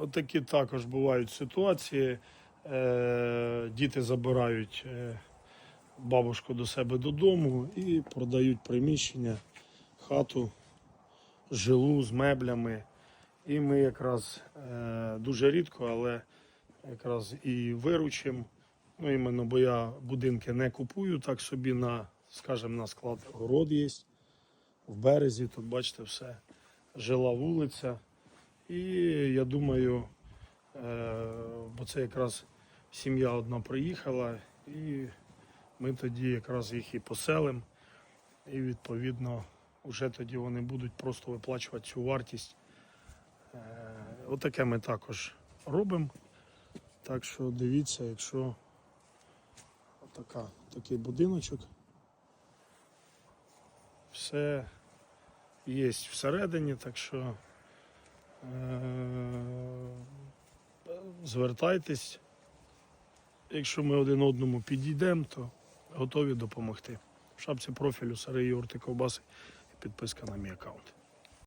Отакі також бувають ситуації. Е, діти забирають е, бабушку до себе додому і продають приміщення, хату, жилу з меблями. І ми якраз е, дуже рідко, але якраз і виручимо. Ну, іменно, бо я будинки не купую так собі на, скажімо, на склад город є. В березі, тут бачите, все. Жила вулиця. І я думаю, е, бо це якраз сім'я одна приїхала, і ми тоді якраз їх і поселимо. І відповідно вже тоді вони будуть просто виплачувати цю вартість. Е, Отаке ми також робимо. Так що дивіться, якщо отака, такий будиночок, все є всередині, так що звертайтесь. Якщо ми один одному підійдемо, то готові допомогти. В шапці профілю Сари Юрти Ковбаси і підписка на мій аккаунт.